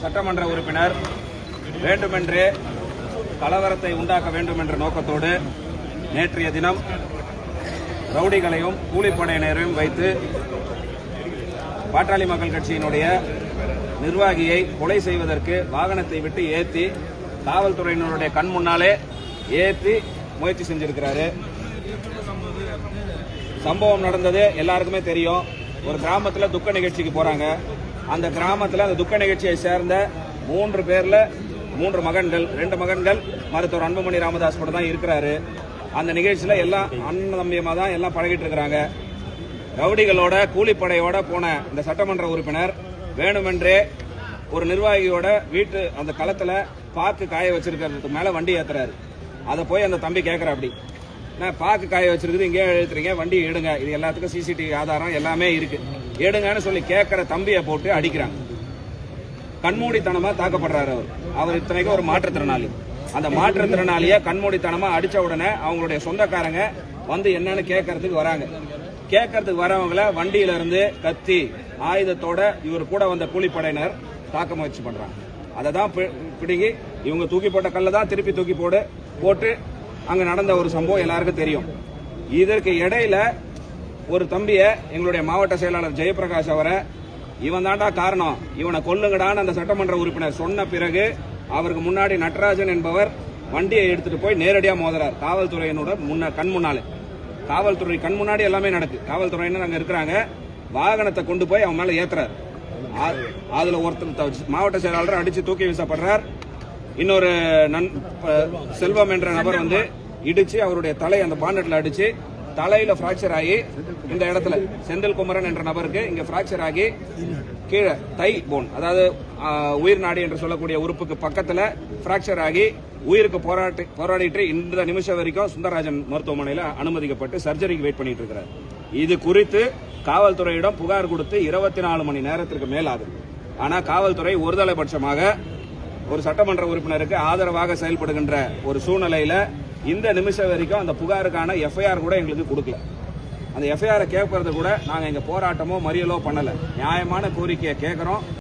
சட்டமன்ற உறுப்பினர் வேண்டுமென்றே கலவரத்தை உண்டாக்க வேண்டும் என்ற நோக்கத்தோடு நேற்றைய தினம் ரவுடிகளையும் கூலிப்படையினரையும் வைத்து பாட்டாளி மக்கள் கட்சியினுடைய நிர்வாகியை கொலை செய்வதற்கு வாகனத்தை விட்டு ஏற்றி காவல்துறையினருடைய கண் முன்னாலே ஏற்றி முயற்சி செஞ்சிருக்கிறாரு. சம்பவம் நடந்தது எல்லாருக்குமே தெரியும். ஒரு கிராமத்தில் துக்க நிகழ்ச்சிக்கு போறாங்க. அந்த கிராமத்தில் அந்த துக்க நிகழ்ச்சியை சேர்ந்த மூன்று பேரில் மூன்று மகன்கள் ரெண்டு மகன்கள் மருத்துவர் அன்புமணி ராமதாஸ் கூட தான் இருக்கிறாரு. அந்த நிகழ்ச்சியில் எல்லாம் அண்ணன் தம்பியமாக தான் எல்லாம் பழகிட்டு இருக்கிறாங்க. ரவுடிகளோட கூலிப்படையோட போன இந்த சட்டமன்ற உறுப்பினர் வேணுமென்றே ஒரு நிர்வாகியோட வீட்டு அந்த களத்தில் பாக்கு காய வச்சிருக்கிறதுக்கு மேலே வண்டி ஏற்றுறாரு அதை போய் அந்த தம்பி கேட்குற அப்படி நான் பாக்கு காய வச்சிருக்குது இங்கே எழுத்துறீங்க வண்டி எடுங்க. இது எல்லாத்துக்கும் சிசிடிவி ஆதாரம் எல்லாமே இருக்கு. எடுங்கன்னு சொல்லி கேட்குற தம்பியை போட்டு அடிக்கிறாங்க கண்மூடித்தனமா தாக்கப்படுறாரு அவர். அவர் இத்தனைக்கும் ஒரு மாற்றுத்திறனாளி. அந்த மாற்றுத்திறனாளிய கண்மூடித்தனமா அடிச்ச உடனே அவங்களுடைய சொந்தக்காரங்க வந்து என்னன்னு கேட்கறதுக்கு வராங்க. கேட்கறதுக்கு வரவங்கள வண்டியில இருந்து கத்தி ஆயுதத்தோட இவர் கூட வந்த கூலிப்படையினர் தாக்க முயற்சி பண்றாங்க. அதை தான் பி- பிடுங்கி இவங்க தூக்கி போட்ட கல்லை தான் திருப்பி தூக்கி போடு போட்டு அங்கே நடந்த ஒரு சம்பவம் எல்லாருக்கும் தெரியும். இதற்கு இடையில ஒரு தம்பியை எங்களுடைய மாவட்ட செயலாளர் ஜெயபிரகாஷ் அவரை இவன் தாண்டா காரணம். இவனை கொல்லுங்கடான்னு அந்த சட்டமன்ற உறுப்பினர் சொன்ன பிறகு அவருக்கு முன்னாடி நட்ராஜன் என்பவர் வண்டியை எடுத்துட்டு போய் நேரடியாக மோதுறார். காவல்துறையினோட முன்ன கண் முன்னாலே. காவல்துறை கண் முன்னாடி எல்லாமே நடக்கு. காவல்துறையினர் அங்கே இருக்கிறாங்க. வாகனத்தை கொண்டு போய் அவன் மேலே ஏத்துறாரு. ஆ- அதுல ஒருத்தர் மாவட்ட செயலாளர் அடிச்சு தூக்கி வீசப்படுறார். இன்னொரு நன் செல்வம் என்ற நபர் வந்து இடிச்சு அவருடைய தலை அந்த பாண்டட்ல அடிச்சு தலையில பிராக்சர் ஆகி இந்த இடத்துல செந்தில் குமரன் என்ற நபருக்கு இங்க பிராக்சர் ஆகி கீழே தை போன் அதாவது உயிர் நாடி என்று சொல்லக்கூடிய உறுப்புக்கு பக்கத்துல பிராக்சர் ஆகி உயிருக்கு போராட்டி போராடிட்டு இந்த நிமிஷம் வரைக்கும் சுந்தரராஜன் மருத்துவமனையில அனுமதிக்கப்பட்டு சர்ஜரிக்கு வெயிட் பண்ணிட்டு இருக்கிறார். இது குறித்து காவல்துறையிடம் புகார் கொடுத்து இருபத்தி நாலு மணி நேரத்திற்கு மேல் ஆகுது ஆனா காவல்துறை ஒருதலைபட்சமாக ஒரு சட்டமன்ற உறுப்பினருக்கு ஆதரவாக செயல்படுகின்ற ஒரு சூழ்நிலையில இந்த நிமிஷம் வரைக்கும் அந்த புகாருக்கான எஃப்ஐஆர் கூட எங்களுக்கு கொடுக்கல. அந்த எஃப்ஐஆரை கேட்கறது கூட நாங்கள் எங்கள் போராட்டமோ மறியலோ பண்ணலை. நியாயமான கோரிக்கையை கேட்குறோம்.